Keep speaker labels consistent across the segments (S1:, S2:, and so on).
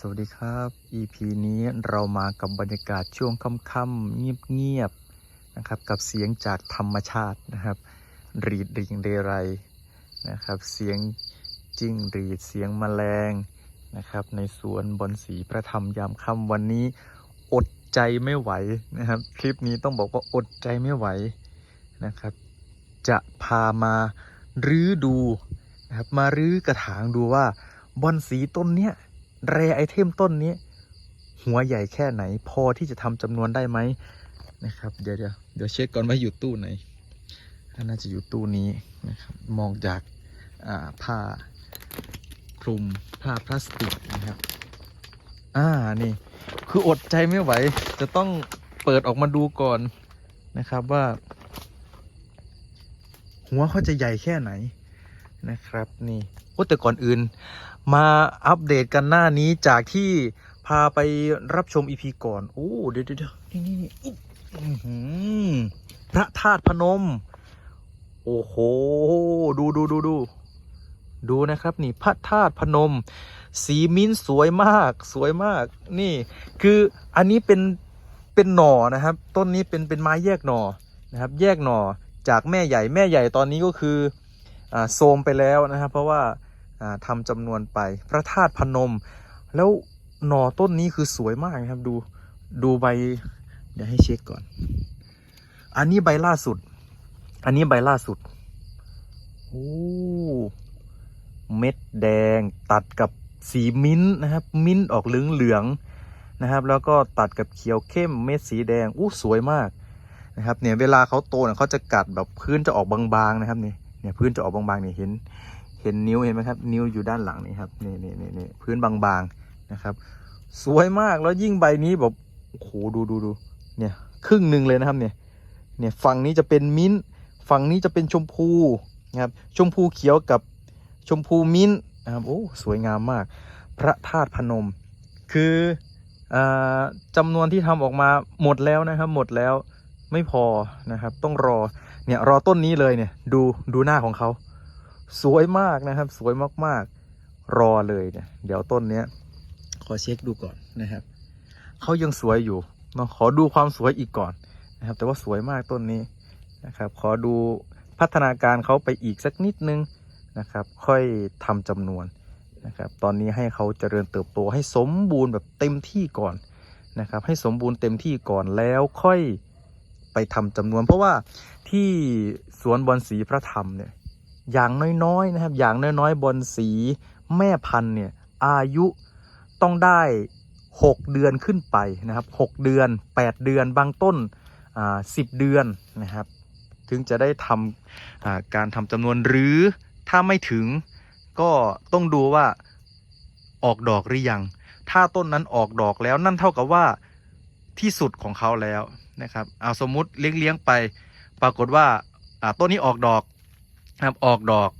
S1: สวัสดีครับ EP นี้เรามากับบรรยากาศช่วงค่ำๆเงียบๆนะครับ กับเสียงจากธรรมชาตินะครับรีดริงเรไรนะครับ เสียงจิ้งรีดเสียงแมลงนะครับ ในสวนบอนสีพระธรรมยามค่ำวันนี้ อดใจไม่ไหวนะครับ คลิปนี้ต้องบอกว่าอดใจไม่ไหวนะครับ จะพามารื้อดูนะครับมารื้อกระถางดูว่าบอนสีต้นเนี้ย แรไอเทมต้นนี้ หัวใหญ่แค่ไหน พอที่จะทำจำนวนได้ไหมนะครับ เดี๋ยวเดี๋ยวเดี๋ยวเช็คก่อนว่าอยู่ตู้ไหนน่าจะอยู่ตู้นี้นะครับ มองจากอ่าผ้าคลุมผ้าพลาสติกนะครับ อ่า นี่ คืออดใจไม่ไหว จะต้องเปิดออกมาดูก่อนนะครับว่า หัวเขาจะใหญ่แค่ไหนนะครับ นี่โอ้แต่ก่อนอื่น มาอัปเดตกันหน้านี้จากที่พาไปรับชมอีพีก่อน โอ้เดี๋ยวเดี๋ยวเดี๋ยวนี่นี่นี่พระธาตุพนม โอ้โห ดูดูดูดู ดูนะครับ นี่พระธาตุพนม สีมิ้นท์สวยมาก สวยมาก นี่ คืออันนี้เป็น เป็นหน่อนะครับ ต้นนี้เป็น เป็นไม้แยกหน่อ นะครับ แยกหน่อจากแม่ใหญ่ แม่ใหญ่ตอนนี้ก็คือ อ่า โทมไปแล้วนะครับ เพราะว่า อ่าทำจำนวนไป พระธาตุพนม แล้วหน่อต้นนี้คือสวยมากนะครับดูดูใบ เดี๋ยวให้เช็คก่อน อันนี้ใบล่าสุด อันนี้ใบล่าสุดโอ้เม็ดแดงตัดกับสีมิ้นท์นะครับ มิ้นท์ออกเหลืองเหลืองๆนะครับ แล้วก็ตัดกับเขียวเข้มเม็ดสีแดงอู้สวยมากนะครับเนี่ยเวลาเขาโตเนี่ยเขาจะกัดแบบพื้นจะออกบางๆนะครับนี่เนี่ยพื้นจะออกบางๆเนี่ยเห็น ห็นนิ้วเห็นไหมครับ นิ้วอยู่ด้านหลังนี่ครับนี่นี่นี่นี่พื้นบางๆนะครับ สวยมากแล้วยิ่งใบนี้แบบโอ้โหดูดูดูเนี่ยครึ่งหนึ่งเลยนะครับเนี่ยเนี่ยฝั่งนี้จะเป็นมิ้นฝั่งนี้จะเป็นชมพูนะครับชมพูเขียวกับชมพูมิ้นนะครับโอ้สวยงามมาก พระธาตุพนม คืออจำนวนที่ทำออกมาหมดแล้วนะครับ หมดแล้วไม่พอนะครับ ต้องรอเนี่ยรอต้นนี้เลยเนี่ยดูดูหน้าของเขา สวยมากนะครับ สวยมากๆ รอเลยเนี่ย เดี๋ยวต้นเนี้ย ขอเช็คดูก่อนนะครับ เขายังสวยอยู่เนาะขอดูความสวยอีกก่อนนะครับ แต่ว่าสวยมากต้นนี้นะครับ ขอดูพัฒนาการเขาไปอีกสักนิดนึงนะครับ ค่อยทำจำนวนนะครับ ตอนนี้ให้เขาเจริญเติบโตให้สมบูรณ์แบบเต็มที่ก่อนนะครับ ให้สมบูรณ์เต็มที่ก่อนแล้วค่อยไปทำจำนวน เพราะว่าที่สวนบอนสีพระธรรมเนี่ย อย่างน้อยๆนะครับ อย่างน้อยๆ บอนสีแม่พันธุ์เนี่ยอายุต้องได้ 6 เดือนขึ้นไปนะครับ 6 เดือน 8 เดือนบางต้นอ่า10เดือนนะครับ ถึงจะได้ทำอ่าการทำจำนวนหรือถ้าไม่ถึงก็ต้องดูว่าออกดอกหรือยัง ถ้าต้นนั้นออกดอกแล้วนั่นเท่ากับว่าที่สุดของเขาแล้วนะครับ เอาสมมุติเลี้ยงๆไป ปรากฏว่าอ่าต้นนี้ออกดอก ครับออกดอก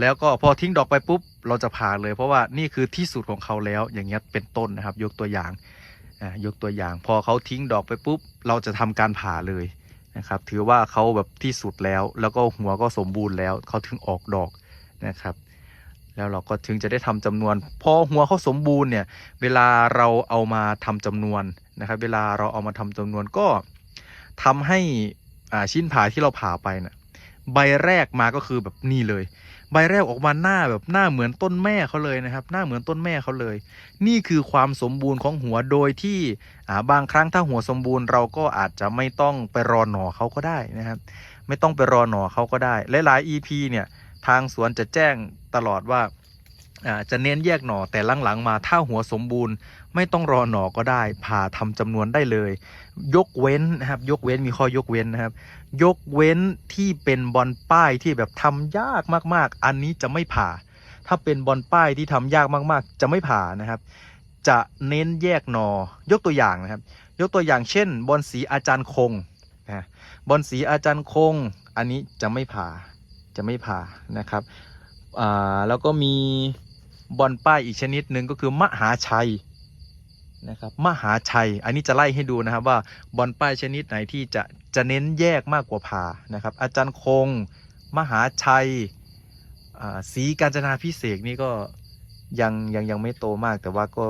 S1: แล้วก็พอทิ้งดอกไปปุ๊บ เราจะผ่าเลย เพราะว่านี่คือที่สุดของเขาแล้วอย่างเงี้ยเป็นต้นนะครับ ยกตัวอย่างยกตัวอย่าง พอเขาทิ้งดอกไปปุ๊บ เราจะทำการผ่าเลยนะครับ ถือว่าเขาแบบที่สุดแล้ว แล้วก็หัวก็สมบูรณ์แล้วเขาถึงออกดอกนะครับ แล้วเราก็ถึงจะได้ทำจำนวน พอหัวเขาสมบูรณ์เนี่ย เวลาเราเอามาทำจำนวนนะครับ เวลาเราเอามาทำจำนวนก็ทำให้อ่าชิ้นผ่าที่เราผ่าไปน่ะ ใบแรกมาก็คือแบบนี่เลย ใบแรกออกมาหน้าแบบหน้าเหมือนต้นแม่เขาเลยนะครับ หน้าเหมือนต้นแม่เขาเลย นี่คือความสมบูรณ์ของหัวโดยที่บางครั้งถ้าหัวสมบูรณ์เราก็อาจจะไม่ต้องไปรอหน่อเขาก็ได้นะครับ ไม่ต้องไปรอหน่อเขาก็ได้หลายๆ EP เนี่ยทางสวนจะแจ้งตลอดว่า จะเน้นแยกหน่อแต่หลังๆมาถ้าหัวสมบูรณ์ ไม่ต้องรอหน่อก็ได้ผ่าทำจำนวนได้เลย ยกเว้นนะครับ ยกเว้นมีข้อยกเว้นนะครับ ยกเว้นที่เป็นบอลป้ายที่แบบทำยากมากๆ อันนี้จะไม่ผ่า ถ้าเป็นบอลป้ายที่ทำยากมากๆ จะไม่ผ่านะครับ จะเน้นแยกหนอยกตัวอย่างนะครับ ยกตัวอย่างเช่น บอลสีอาจารย์คงนะบอลสีอาจารย์คง อันนี้จะไม่ผ่าจะไม่ผ่านะครับ อ่า แล้วก็มี บอลป้ายอีกชนิดหนึ่งก็คือมหาชัยนะครับมหาชัย อันนี้จะไล่ให้ดูนะครับว่าบอลป้ายชนิดไหนที่จะจะเน้นแยกมากกว่าผ่านะครับ อาจารย์คง มหาชัยสีกาญจนาพิเศษนี่ก็ยังยังยังไม่โตมากแต่ว่าก็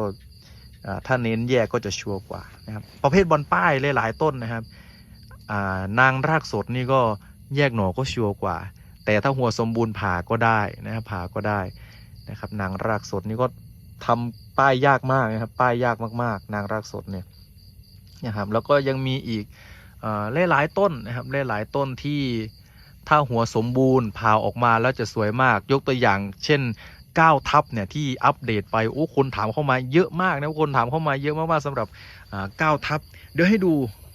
S1: ถ้าเน้นแยกก็จะชัวร์กว่านะครับประเภทบอลป้ายหลาย ๆ ต้นนะครับนางรากสดนี่ก็แยกหน่อก็ชัวร์กว่า แต่ถ้าหัวสมบูรณ์ผ่าก็ได้นะครับผ่าก็ได้ นะครับ นางรากสดนี่ก็ทำป้ายยากมากนะครับ ป้ายยากมากๆ นางรากสดเนี่ยนะครับแล้วก็ยังมีอีกอ่าหลายๆต้นนะครับหลายๆต้นที่ถ้าหัวสมบูรณ์ผ่าออกมาแล้วจะสวยมาก ยกตัวอย่าง เช่น9ทับเนี่ยที่อัปเดตไปโอ้คนถามเข้ามาเยอะมากนะคนถามเข้ามาเยอะมากๆสำหรับอ่า9ทับเดี๋ยวให้ดู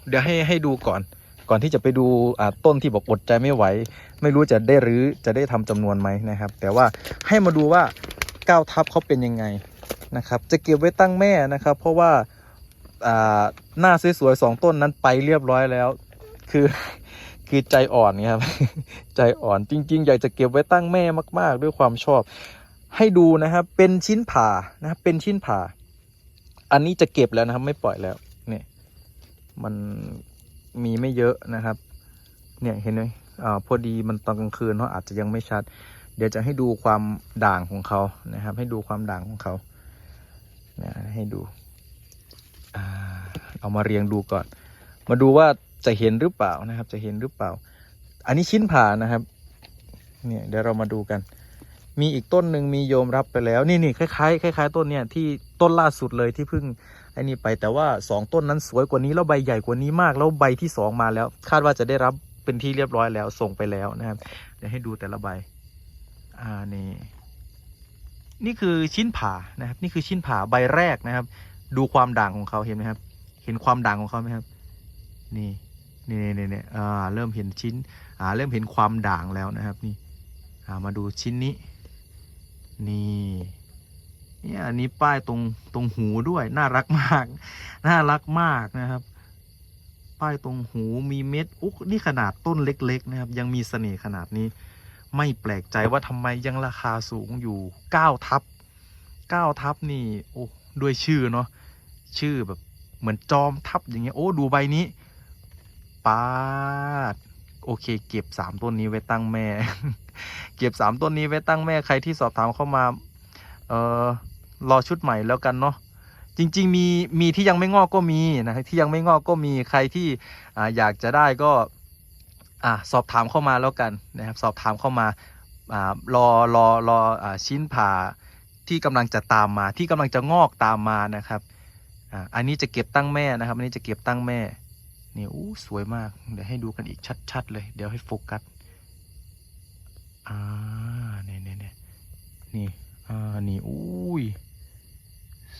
S1: เดี๋ยวให้ให้ดูก่อน ก่อนที่จะไปดูต้นที่บอกอดใจไม่ไหว ไม่รู้จะได้รื้อจะได้ทำจำนวนไหมนะครับ แต่ว่าให้มาดูว่า9ทับเขาเป็นยังไงนะครับ จะเก็บไว้ตั้งแม่นะครับ เพราะว่าอ่าหน้าสวยๆสองต้นนั้นไปเรียบร้อยแล้ว คือคือใจอ่อนครับ ใจอ่อนจริง ๆ อยากจะเก็บไว้ตั้งแม่มาก ๆ ด้วยความชอบ ให้ดูนะครับ เป็นชิ้นผ่านะครับเป็นชิ้นผ่า อันนี้จะเก็บแล้วนะครับ ไม่ปล่อยแล้ว เนี่ย มัน มีไม่เยอะนะครับ เนี่ยเห็นไหมอ่าพอดีมันตอนกลางคืนเขาอาจจะยังไม่ชัด เดี๋ยวจะให้ดูความด่างของเขานะครับ ให้ดูความด่างของเขานะให้ดูเอามาเรียงดูก่อน มาดูว่าจะเห็นหรือเปล่านะครับ จะเห็นหรือเปล่า อันนี้ชิ้นผ่านะครับ เนี่ยเดี๋ยวเรามาดูกัน มีอีกต้นหนึ่งมีโยมรับไปแล้ว นี่นี่คล้ายๆคล้ายๆต้นเนี่ยที่ต้นล่าสุดเลยที่เพิ่ง ไอ้นี่ไปแต่ว่าสองต้นนั้นสวยกว่านี้แล้วใบใหญ่กว่านี้มากแล้วใบที่สองมาแล้ว คาดว่าจะได้รับเป็นที่เรียบร้อยแล้วส่งไปแล้วนะครับเดี๋ยวให้ดูแต่ละใบอ่านี่นี่คือชิ้นผ่านะครับ นี่คือชิ้นผ่าใบแรกนะครับ ดูความด่างของเขาเห็นไหมครับ เห็นความด่างของเขาไหมครับ นี่นี่นี่นี่อ่าเริ่มเห็นชิ้นอ่าเริ่มเห็นความด่างแล้วนะครับ นี่อ่ามาดูชิ้นนี้ นี่ เนี่ยอันนี้ป้ายตรงตรงหูด้วยน่ารักมาก น่ารักมากนะครับ ป้ายตรงหูมีเม็ดอุ๊กนี่ขนาดต้นเล็ก ๆ นะครับ ยังมีเสน่ห์ขนาดนี้ ไม่แปลกใจว่าทำไมยังราคาสูงอยู่เก้าทับเก้าทับนี่โอ้ด้วยชื่อเนาะชื่อแบบเหมือนจอมทับอย่างเงี้ยโอ้ดูใบนี้ปาดโอเค เก็บสามต้นนี้ไว้ตั้งแม่ เก็บสามต้นนี้ไว้ตั้งแม่ใครที่สอบถามเข้ามา เออ รอชุดใหม่แล้วกันเนาะจริง ๆ มีมีที่ยังไม่งอกก็มีนะครับที่ยังไม่งอกก็มีใครที่ออยากจะได้ก็อ่าสอบถามเข้ามาแล้วกันนะครับ สอบถามเข้ามาอ่ารอรอรออชิ้นผ่าที่กำลังจะตามมา ที่กำลังจะงอกตามมานะครับออันนี้จะเก็บตั้งแม่นะครับ อันนี้จะเก็บตั้งแม่นี่อู้สวยมาก เดี๋ยวให้ดูกันอีกชัด ๆ เลย เดี๋ยวให้โฟกัสอ่าเนี่ยเนี่ยเนี่ยนี่อ่านี่อุ้ย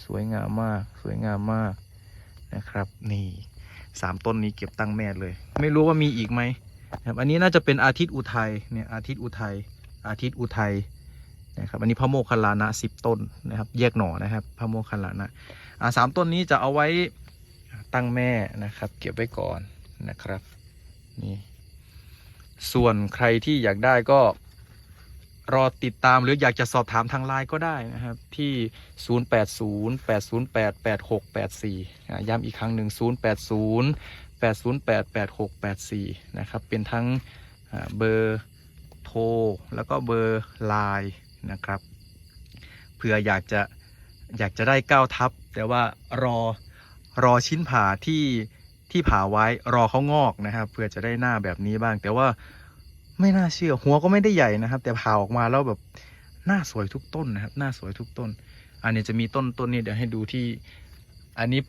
S1: สวยงามมาก สวยงามมากนะครับ นี่สามต้นนี้เก็บตั้งแม่เลย ไม่รู้ว่ามีอีกไหมนะครับ อันนี้น่าจะเป็นอาทิตย์อุทัยเนี่ยอาทิตย์อุทัยอาทิตย์อุทัยนะครับ อันนี้พระโมคคัลลานะสิบต้นนะครับ แยกหน่อนะครับพระโมคคัลลานะอ่าสามต้นนี้จะเอาไว้ตั้งแม่นะครับ เก็บไว้ก่อนนะครับนี่ส่วนใครที่อยากได้ก็ รอติดตามหรืออยากจะสอบถามทางไลน์ก็ได้นะครับ ที่ 080 808 8684 ย้ำอีกครั้งหนึ่ง 080 808 8684 นะครับ เป็นทั้งเบอร์โทร แล้วก็เบอร์ไลน์นะครับเผื่ออยากจะอยากจะได้9ทับ แต่ว่ารอรอชิ้นผ่าที่ที่ผ่าไว้รอเขางอกนะครับเพื่อจะได้หน้าแบบนี้บ้าง แต่ว่า ไม่น่าเชื่อ หัวก็ไม่ได้ใหญ่นะครับ แต่ผ่าออกมาแล้วแบบหน้าสวยทุกต้นนะครับหน้าสวยทุกต้น อันนี้จะมีต้นต้นนี้เดี๋ยวให้ดูที่ อันนี้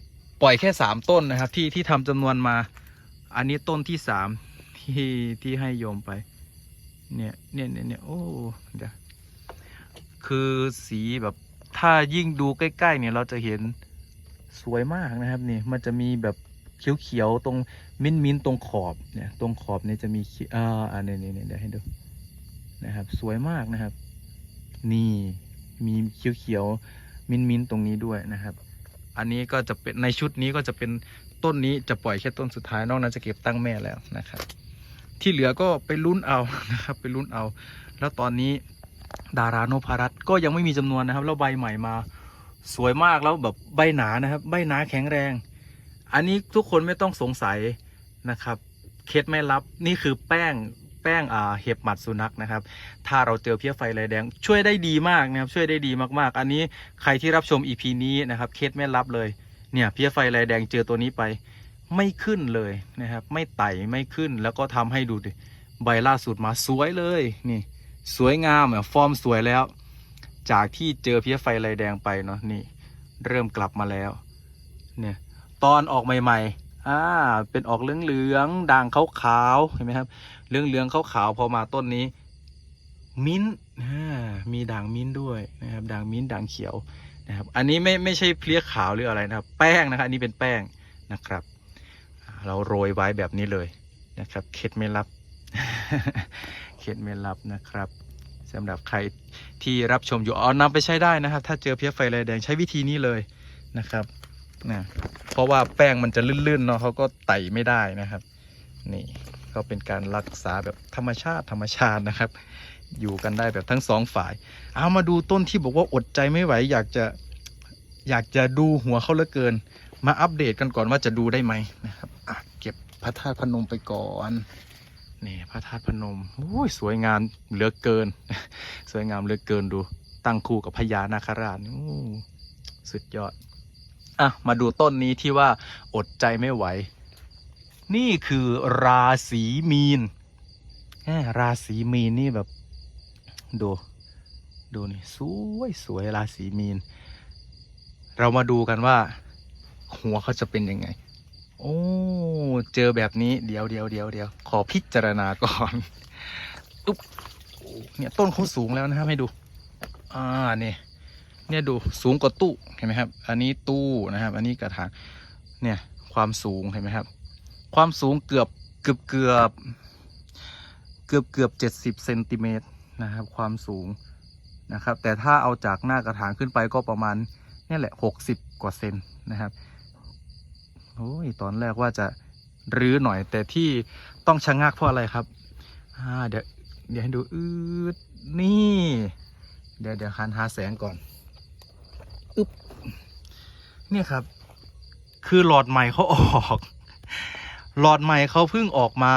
S1: ปล่อยแค่สามต้นนะครับ ที่ที่ทำจำนวนมา อันนี้ต้นที่สามที่ที่ให้โยมไป เนี่ยเนี่ยเนี่ยเนี่ยโอ้เดี๋ยวคือสีแบบถ้ายิ่งดูใกล้ ๆ เนี่ยเราจะเห็นสวยมากนะครับ นี่มันจะมีแบบ เขียวๆตรงมิ้นมิ้นตรงขอบเนี่ยตรงขอบเนี่ยจะมีเอ่าอันนี้นี่เดี๋ยวให้ดูนะครับ สวยมากนะครับ นี่มีเขียวๆมิ้นมิ้นตรงนี้ด้วยนะครับ อันนี้ก็จะเป็นในชุดนี้ก็จะเป็นต้นนี้จะปล่อยแค่ต้นสุดท้ายนอกนั้นจะเก็บตั้งแม่แล้วนะครับ ที่เหลือก็ไปลุ้นเอานะครับ ไปลุ้นเอา แล้วตอนนี้ดาราโนพารัตก็ยังไม่มีจำนวนนะครับ แล้วใบใหม่มาสวยมากแล้วแบบใบหนานะครับ ใบหนาแข็งแรง อันนี้ทุกคนไม่ต้องสงสัยนะครับ เคล็ดไม่ลับนี่คือแป้งแป้งอ่าเห็บหมัดสุนัขนะครับ ถ้าเราเจอเพี้ยไฟลายแดง ช่วยได้ดีมากนะครับ ช่วยได้ดีมากๆ อันนี้ใครที่รับชม EP นี้นะครับ เคสไม่รับเลย เนี่ยเพี้ยไฟลายแดงเจอตัวนี้ไป ไม่ขึ้นเลยนะครับ ไม่ไต่ไม่ขึ้น แล้วก็ทำให้ดูดิ ใบล่าสุดมาสวยเลย นี่ สวยงามอะฟอร์มสวยแล้ว จากที่เจอเพี้ยไฟลายแดงไปเนาะ นี่ เริ่มกลับมาแล้ว เนี่ย ตอนออกใหม่ ๆ อ่า เป็นออกเหลืองๆด่างขาวๆเห็นไหมครับ เหลืองๆขาวๆพอมาต้นนี้ มิ้นมีด่างมิ้นด้วยนะครับด่างมิ้นด่างเขียวนะครับ อันนี้ไม่ไม่ใช่เพลี้ยขาวหรืออะไรนะครับ แป้งนะครับอันนี้เป็นแป้งนะครับ เราโรยไว้แบบนี้เลยนะครับเคล็ดไม่ลับเคล็ดไม่ลับนะครับสำหรับใครที่รับชมอยู่เอานำไปใช้ได้นะครับ ถ้าเจอเพี้ยไฟลายแดงใช้วิธีนี้เลยนะครับ นะเพราะว่าแป้งมันจะลื่นๆเนาะเขาก็ไต่ไม่ได้นะครับ นี่ก็เป็นการรักษาแบบธรรมชาติธรรมชาตินะครับ อยู่กันได้แบบทั้งสองฝ่าย เอามาดูต้นที่บอกว่าอดใจไม่ไหว อยากจะอยากจะดูหัวเขาเหลือเกิน มาอัปเดตกันก่อนว่าจะดูได้ไหมนะครับอะเก็บพระธาตุพนมไปก่อนนี่พระธาตุพนมโอ้ยสวยงามเหลือเกิน สวยงามเหลือเกินดู ตั้งคู่กับพญานาคราชโอ้สุดยอด อะมาดูต้นนี้ที่ว่าอดใจไม่ไหว นี่คือราศีมีนแหมราศีมีนนี่แบบ ดู ดูนี่สวยสวยราศีมีน เรามาดูกันว่า หัวเขาจะเป็นยังไง โอ้เจอแบบนี้เดี๋ยวเดี๋ยวเดี๋ยวเดี๋ยวขอพิจารณาก่อนอุ๊บเนี่ยต้นเขาสูงแล้วนะครับให้ดู อ่านี่ เนี่ยดูสูงกว่าตู้เห็นไหมครับ อันนี้ตู้นะครับ อันนี้กระถางเนี่ยความสูงเห็นไหมครับ ความสูงเกือบเกือบเกือบเกือบเกือบเจ็ดสิบเซนติเมตรนะครับ ความสูงนะครับ แต่ถ้าเอาจากหน้ากระถางขึ้นไปก็ประมาณนี่แหละหกสิบกว่าเซนนะครับโอ้ยตอนแรกว่าจะรื้อหน่อย แต่ที่ต้องชะงักเพราะอะไรครับอ่าเดี๋ยวเดี๋ยวให้ดูอืดนี่ เดี๋ยวเดี๋ยวคันหาแสงก่อน อึ๊บเนี่ยครับ คือหลอดใหม่เขาออก หลอดใหม่เขาเพิ่งออกมา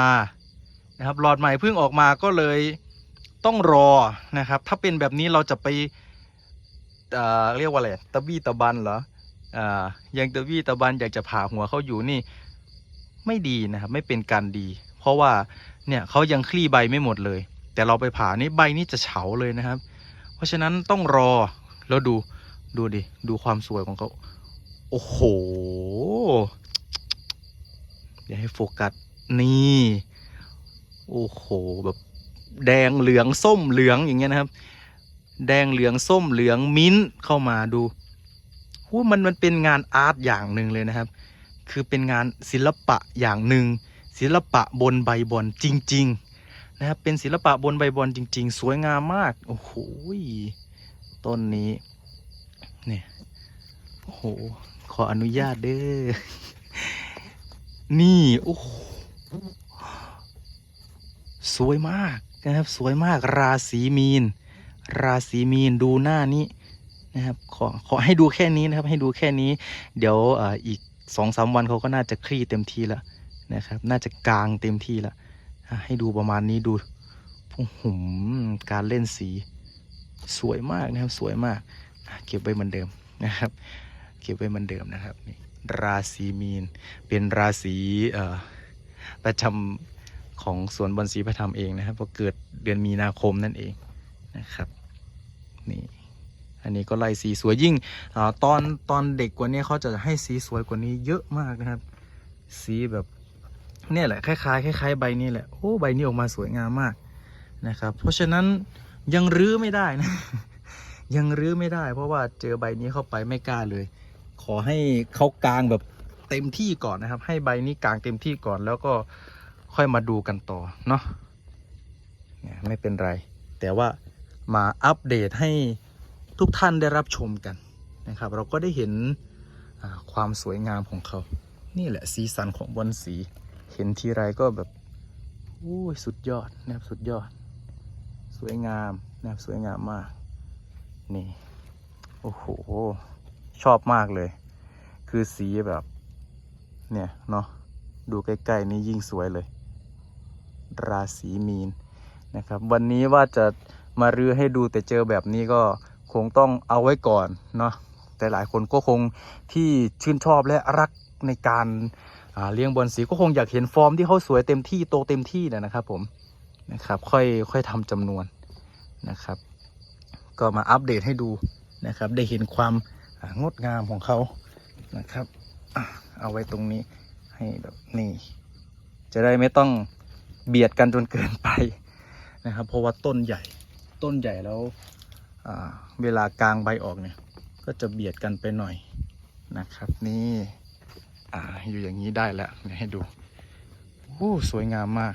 S1: นะครับ หลอดใหม่เพิ่งออกมาก็เลยต้องรอนะครับ ถ้าเป็นแบบนี้เราจะไปเเรียกว่าอะไรตะบี้ตะบันเหรออยังตะบี้ตะบันอยากจะผ่าหัวเขาอยู่นี่ ไม่ดีนะครับ ไม่เป็นการดี เพราะว่าเนี่ยเขายังคลี่ใบไม่หมดเลย แต่เราไปผ่านี่ใบนี่จะเฉาเลยนะครับ เพราะฉะนั้นต้องรอแล้วดู ดูดิ ดูความสวยของเขา โอ้โห เดี๋ยวให้โฟกัส นี่ โอ้โห แบบแดงเหลืองส้มเหลืองอย่างเงี้ยนะครับ แดงเหลืองส้มเหลืองมิ้นเข้ามาดูหูมันมันเป็นงานอาร์ตอย่างหนึ่งเลยนะครับ คือเป็นงานศิลปะอย่างหนึ่ง ศิลปะบนใบบอลจริง ๆ นะครับ เป็นศิลปะบนใบบอลจริง ๆ สวยงามมาก โอ้โห ต้นนี้ เนี่ยโอ้โห ขออนุญาตเด้อ นี่โอ้โหสวยมากนะครับ สวยมากราศีมีน ราศีมีนดูหน้านี้นะครับขอขอให้ดูแค่นี้นะครับ ให้ดูแค่นี้ เดี๋ยวอ่ออีกสองสามวันเขาก็น่าจะคลี่เต็มที่แล้วนะครับ น่าจะกลางเต็มที่แล้วอะให้ดูประมาณนี้ดูโอ้โหการเล่นสี สวยมากนะครับ สวยมาก เก็บไว้เหมือนเดิมนะครับ เก็บไว้เหมือนเดิมนะครับนี่ราศีมีน เป็นราศีประจำของสวนบอนสีพระธรรมเองนะครับพราะเกิดเดือนมีนาคมนั่นเองนะครับนี่อันนี้ก็ไล่สีสวยยิ่งอตอนตอนเด็กกว่านี้เขาจะให้สีสวยกว่านี้เยอะมากนะครับ สีแบบเนี่ยแหละคล้ายๆคล้ายๆใบนี้แหละโอ้ใบนี้ออกมาสวยงามมากนะครับ เพราะฉะนั้นยังรื้อไม่ได้นะ ยังรื้อไม่ได้ เพราะว่าเจอใบนี้เข้าไปไม่กล้าเลย ขอให้เขากลางแบบเต็มที่ก่อนนะครับ ให้ใบนี้กลางเต็มที่ก่อนแล้วก็ค่อยมาดูกันต่อเนาะไม่เป็นไร แต่ว่ามาอัปเดตให้ทุกท่านได้รับชมกันนะครับ เราก็ได้เห็นความสวยงามของเขา นี่แหละสีสันของบอนสี เห็นทีไรก็แบบโอ้ยสุดยอดนะครับสุดยอด สวยงามนะครับสวยงามมาก นี่ โอ้โห ชอบมากเลย คือสีแบบ เนี่ยเนาะ ดูใกล้ ๆ นี่ยิ่งสวยเลย ราศีมีนนะครับ วันนี้ว่าจะมารื้อให้ดูแต่เจอแบบนี้ก็คงต้องเอาไว้ก่อนเนาะ แต่หลายคนก็คงที่ชื่นชอบและรักในการาเลี้ยงบอลสีก็คงอยากเห็นฟอร์มที่เขาสวยเต็มที่โตเต็มที่นะครับผมนะครับ ค่อยค่อยทำจำนวนนะครับ ก็มาอัปเดตให้ดูนะครับ ได้เห็นความงดงามของเขานะครับ เอาไว้ตรงนี้ให้แบบนี่จะได้ไม่ต้องเบียดกันจนเกินไปนะครับ เพราะว่าต้นใหญ่ต้นใหญ่แล้วเวลากลางใบออกเนี่ย ก็จะเบียดกันไปหน่อยนะครับนี่อ่าอยู่อย่างนี้ได้แล้วเดี๋ยวให้ดูโอ้สวยงามมาก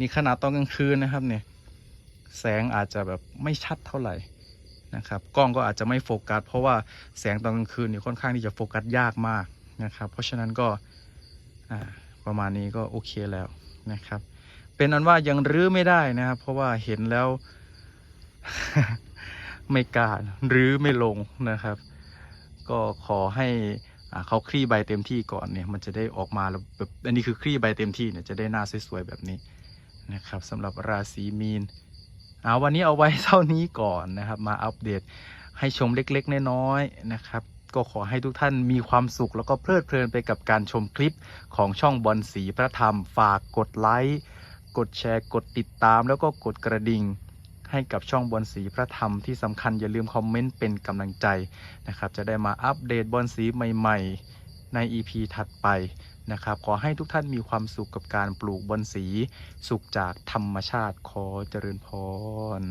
S1: นี่ขนาดตอนกลางคืนนะครับเนี่ย แสงอาจจะแบบไม่ชัดเท่าไหร่นะครับกล้องก็อาจจะไม่โฟกัส เพราะว่าแสงตอนกลางคืนเนี่ยค่อนข้างที่จะโฟกัสยากมากนะครับเพราะฉะนั้นก็ประมาณนี้ก็โอเคแล้วนะครับ เป็นอันว่ายังรื้อไม่ได้นะครับเพราะว่าเห็นแล้วไม่กล้ารื้อไม่ลงนะครับ ก็ขอให้เขาคลี่ใบเต็มที่ก่อนเนี่ยมันจะได้ออกมาแล้วแบบอันนี้คือคลี่ใบเต็มที่เนี่ยจะได้หน้าสวยๆแบบนี้นะครับสำหรับราศีมีน เอาวันนี้เอาไว้เท่านี้ก่อนนะครับ มาอัปเดตให้ชมเล็กๆน้อยๆนะครับ ก็ขอให้ทุกท่านมีความสุขแล้วก็เพลิดเพลินไปกับการชมคลิปของช่องบอลสีพระธรรม ฝากกดไลค์กดแชร์กดติดตาม แล้วก็กดกระดิ่งให้กับช่องบอลสีพระธรรมที่สำคัญอย่าลืมคอมเมนต์เป็นกำลังใจนะครับ จะได้มาอัปเดตบอลสีใหม่ ๆ ใน EP ถัดไป นะครับ ขอให้ทุกท่านมีความสุขกับการปลูกบอลสี สุขจากธรรมชาติขอเจริญพร